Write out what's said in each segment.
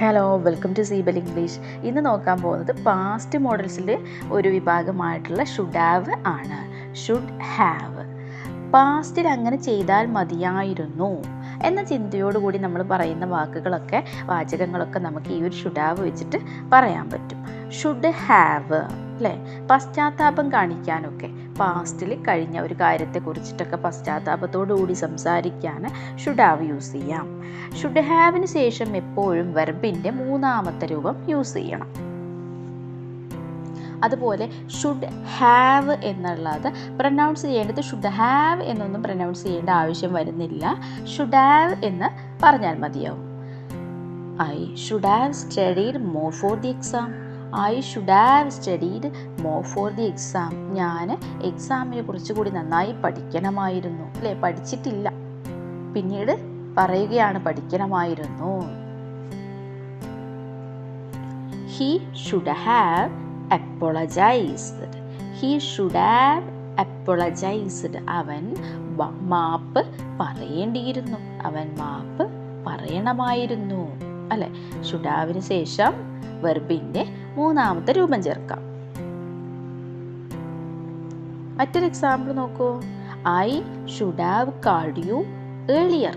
Hello welcome to സീബൽ English ഇന്ന് നോക്കാൻ പോകുന്നത് പാസ്റ്റ് മോഡൽസിന്റെ ഒരു വിഭാഗമായിട്ടുള്ള ഷുഡ് ഹാവ് ആണ്. ഷുഡ് ഹാവ് പാസ്റ്റിൽ അങ്ങനെ ചെയ്താൽ മതിയായിരുന്നു എന്ന ചിന്തയോടുകൂടി നമ്മൾ പറയുന്ന വാക്കുകളൊക്കെ വാചകങ്ങളൊക്കെ നമുക്ക് ഈ ഒരു ഷുഡാവ് വെച്ചിട്ട് പറയാൻ പറ്റും. ഷുഡ് ഹാവ് അല്ലേ പശ്ചാത്താപം കാണിക്കാനൊക്കെ. പാസ്റ്റിൽ കഴിഞ്ഞ ഒരു കാര്യത്തെ കുറിച്ചിട്ടൊക്കെ പശ്ചാത്താപത്തോടുകൂടി സംസാരിക്കാൻ ഷുഡ് ഹാവ് യൂസ് ചെയ്യാം. ഷുഡ് ഹാവിന് ശേഷം എപ്പോഴും വെർബിന്റെ മൂന്നാമത്തെ രൂപം യൂസ് ചെയ്യണം. അതുപോലെ ഷുഡ് ഹാവ് എന്നുള്ളത് പ്രൊനൗൺസ് ചെയ്യേണ്ടത് ഷുഡ് ഹാവ് എന്നൊന്നും പ്രൊനൗൺസ് ചെയ്യേണ്ട ആവശ്യം വരുന്നില്ല. ഷുഡ് ഹാവ് എന്ന് പറഞ്ഞാൽ മതിയാവും. I should have studied more for the exam I should have studied more for the exam ഞാൻ എക്സാമിനെ കുറച്ചുകൂടി നന്നായി പഠിക്കണമായിരുന്നു. അല്ലേ? പഠിച്ചിട്ടില്ല. പിന്നീട് പറയുകയാണ് പഠിക്കണമായിരുന്നു. He should have apologised he should have apologised അവൻ മാപ്പ് പറയേണ്ടിയിരുന്നു. അവൻ മാപ്പ് പറയണമായിരുന്നു. അല്ലെ? ഷുഡാവിന് ശേഷം വെർബിന്റെ മൂന്നാമത്തെ രൂപം ചേർക്കാം. മറ്റൊരു എക്സാമ്പിൾ നോക്കൂ. I should have called you earlier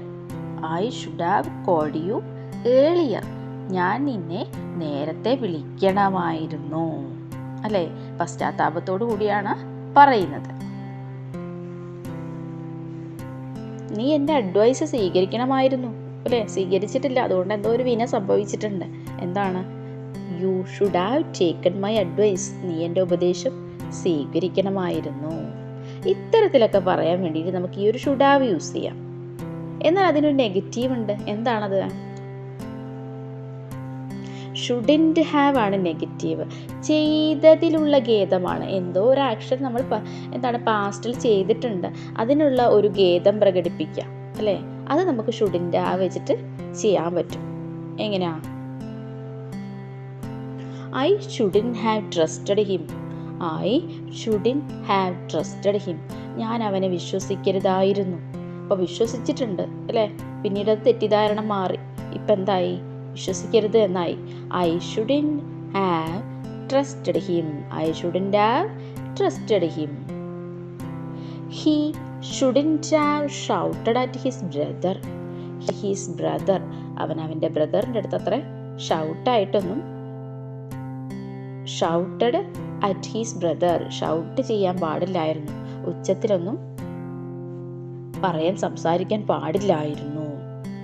I should have called you earlier ഞാൻ നിന്നെ നേരത്തെ വിളിക്കണമായിരുന്നു. അല്ലേ? പശ്ചാത്താപത്തോടു കൂടിയാണ് പറയുന്നത്. നീ എന്റെ അഡ്വൈസ് സ്വീകരിക്കണമായിരുന്നു അല്ലേ? സ്വീകരിച്ചിട്ടില്ല. അതുകൊണ്ട് എന്തോ ഒരു വിന സംഭവിച്ചിട്ടുണ്ട്. എന്താണ്? You should have taken my advice നീ എന്റെ ഉപദേശം സ്വീകരിക്കണമായിരുന്നു. ഇത്തരത്തിലൊക്കെ പറയാൻ വേണ്ടിയിട്ട് നമുക്ക് ഈ ഒരു ഷുഡ് ഹാവ് യൂസ് ചെയ്യാം. എന്നാൽ അതിനൊരു നെഗറ്റീവ് ഉണ്ട്. എന്താണത്? ഷുഡിന്റ് ഹാവ് ആണ് നെഗറ്റീവ് ചെയ്തതിലുള്ള ഖേദമാണ്. എന്തോ ഒരു ആക്ഷൻ നമ്മൾ എന്താണ് പാസ്റ്റിൽ ചെയ്തിട്ടുണ്ട്. അതിനുള്ള ഒരു ഖേദം പ്രകടിപ്പിക്കാം അല്ലേ? അത് നമുക്ക് ഷുഡന്റ് ഹാവ് വെച്ചിട്ട് ചെയ്യാൻ പറ്റും. എങ്ങനെയാ? I shouldn't have trusted him I shouldn't have trusted him ഞാൻ അവനെ വിശ്വസിക്കരുതായിരുന്നു. അപ്പോൾ വിശ്വസിച്ചിട്ടുണ്ട്. അല്ലേ? പിന്നീട് അത് തെറ്റിദ്ധാരണ മാറി. ഇപ്പം എന്തായി? വിശ്വസിക്കരുത് എന്നായി I shouldn't have trusted him I shouldn't have trusted him he shouldn't have shouted at his brother his brother അവൻ അവന്റെ ബ്രദറിന്റെ അടുത്ത് അത്ര ഷൗട്ടായിട്ടൊന്നും shouted at his brother shout ചെയ്യാൻ പാടില്ലായിരുന്നു. ഉച്ചത്തിലൊന്നും പറയാൻ സംസാരിക്കാൻ പാടില്ലായിരുന്നു.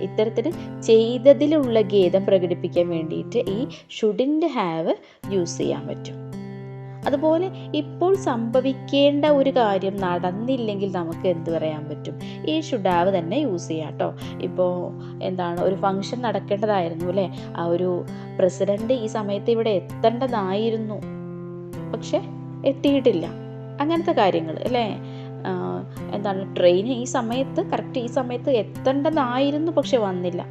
ഇത്തരത്തിൽ ചെയ്തതിലുള്ള ഖേദം പ്രകടിപ്പിക്കാൻ വേണ്ടിയിട്ട് ഈ ഷുഡിന്റെ ഹാവ് യൂസ് ചെയ്യാൻ പറ്റും. അതുപോലെ ഇപ്പോൾ സംഭവിക്കേണ്ട ഒരു കാര്യം നടന്നില്ലെങ്കിൽ നമുക്ക് എന്ത് പറയാൻ പറ്റും? ഈ ഷുഡാവ് തന്നെ യൂസ് ചെയ്യാം കേട്ടോ. ഇപ്പോൾ എന്താണ് ഒരു ഫങ്ഷൻ നടക്കേണ്ടതായിരുന്നു അല്ലേ? ആ ഒരു പ്രസിഡന്റ് ഈ സമയത്ത് ഇവിടെ എത്തേണ്ടതായിരുന്നു. പക്ഷെ എത്തിയിട്ടില്ല. അങ്ങനത്തെ കാര്യങ്ങൾ അല്ലേ? എന്താണ്? ട്രെയിൻ ഈ സമയത്ത് കറക്റ്റ് ഈ സമയത്ത് എത്തേണ്ടതായിരുന്നു പക്ഷെ വന്നില്ല.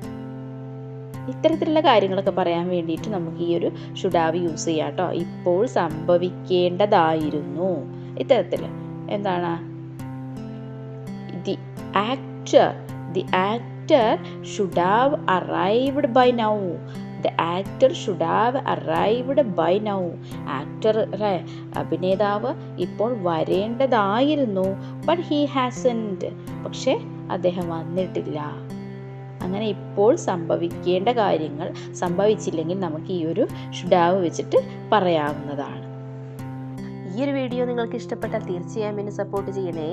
ഇത്തരത്തിലുള്ള കാര്യങ്ങളൊക്കെ പറയാൻ വേണ്ടിയിട്ട് നമുക്ക് ഈ ഒരു ഷുഡാവ് യൂസ് ചെയ്യാം കേട്ടോ. ഇപ്പോൾ സംഭവിക്കേണ്ടതായിരുന്നു. ഇത്തരത്തിൽ എന്താണ്? The actor the actor should have arrived by now the actor should have arrived by now actor അഭിനേതാവ് ഇപ്പോൾ വരേണ്ടതായിരുന്നു ബട്ട് ഹീ ഹാസൻഡ് പക്ഷേ അദ്ദേഹം വന്നിട്ടില്ല. അങ്ങനെ ഇപ്പോൾ സംഭവിക്കേണ്ട കാര്യങ്ങൾ സംഭവിച്ചില്ലെങ്കിൽ നമുക്ക് ഈ ഒരു ഷുഡാവ് വെച്ചിട്ട് പറയാവുന്നതാണ്. ഈ ഒരു വീഡിയോ നിങ്ങൾക്ക് ഇഷ്ടപ്പെട്ടാൽ തീർച്ചയായും എന്നെ സപ്പോർട്ട് ചെയ്യണേ.